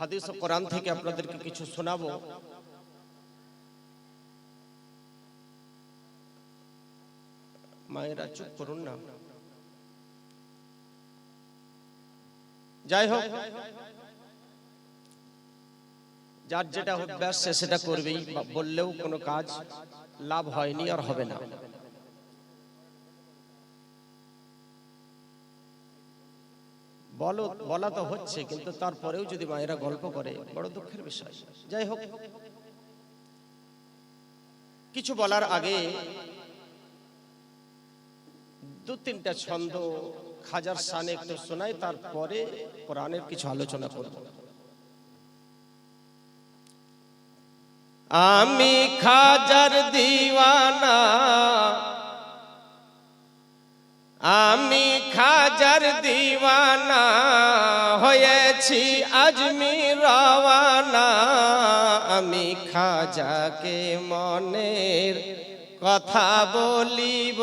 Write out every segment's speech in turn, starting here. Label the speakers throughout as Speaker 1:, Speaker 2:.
Speaker 1: হাদিস ও কোরআন থেকে আপনাদেরকে কিছু শোনাবো। মায়েরা চুপ করুন না। যাই হোক যার যেটা অভ্যাস সে সেটা করবেই বা বললেও কোনো কাজ লাভ হয়নি আর হবে না। বলো, বলা তো হচ্ছে, কিন্তু তারপরেও যদি মায়েরা গল্প করে, বড় দুঃখের বিষয়। যাই হোক, কিছু বলার আগে দু তিনটা ছন্দ খাজার সানে একটু শোনাই, তারপরে কোরআনের কিছু আলোচনা করব। আমি খাজার দিওয়ানা, আমি খাজার দিওয়ানা। হয়েছি আজমির রওয়ানা আমি খাজাকে মনের কথা বলিব।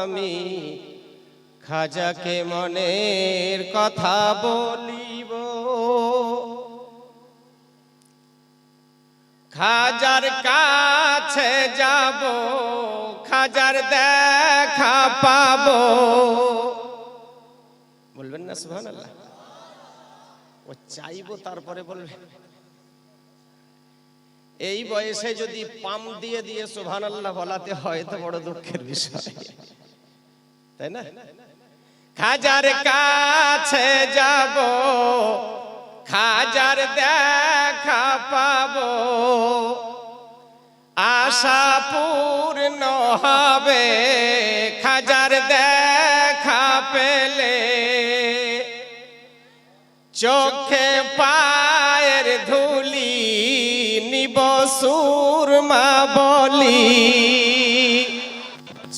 Speaker 1: আমি খাজাকে মনের কথা বলিব। খাজার কাছে যাব, খাজার দেখা পাবো। বলবেন না সুহান আল্লাহ ও চাইব তারপরে বলবেন এই বয়সে যদি পাম দিয়ে দিয়ে সুহান আল্লাহ বলাতে হয়, তো বড় দুঃখের বিষয়। তাই না? খাজার কাছে যাব, খাজার দেখা পাবো। আশা পূর্ণ হবে খাজার চোখে পায়ের ধুলি নিব সুরমা বলি।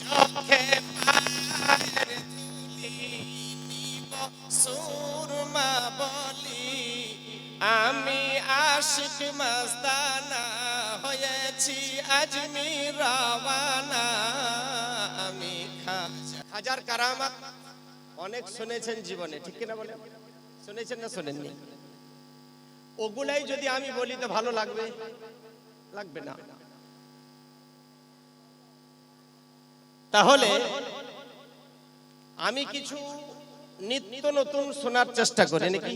Speaker 1: চোখে পায়ের ধুলি নিব সুরমা বলি। আমি আশিক মাস্তানা হয়েছি আজমির রওয়ানা। আমি খাজা হাজার কারামাত অনেক শুনেছেন জীবনে, ঠিক কিনা বলে শুনেছেন না শোনেননি? ওগুলাই যদি আমি বলি তো ভালো লাগবে। লাগবে না। তাহলে আমি কিছু নিত্য নতুন শোনার চেষ্টা করি, নাকি?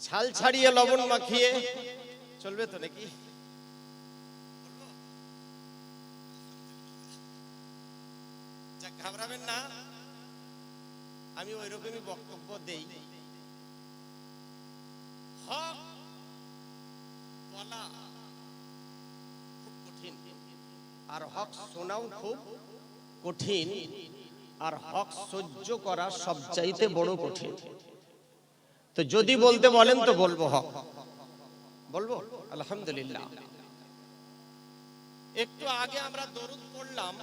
Speaker 1: ছাল ছাড়িয়ে লবণ মাখিয়ে চলবে তো নাকি? ঘাবড়াবেন না। আমি ওই রকমই বক্তব্য দেই। হক বলা খুব কঠিন, আর হক শোনাও খুব কঠিন, আর হক সহ্য করা সবচাইতে বড় কঠিন। তো যদি বলতে বলেন তো বলব হক। বলব? আলহামদুলিল্লাহ। একটু আগে আমরা দরুদ পড়লাম।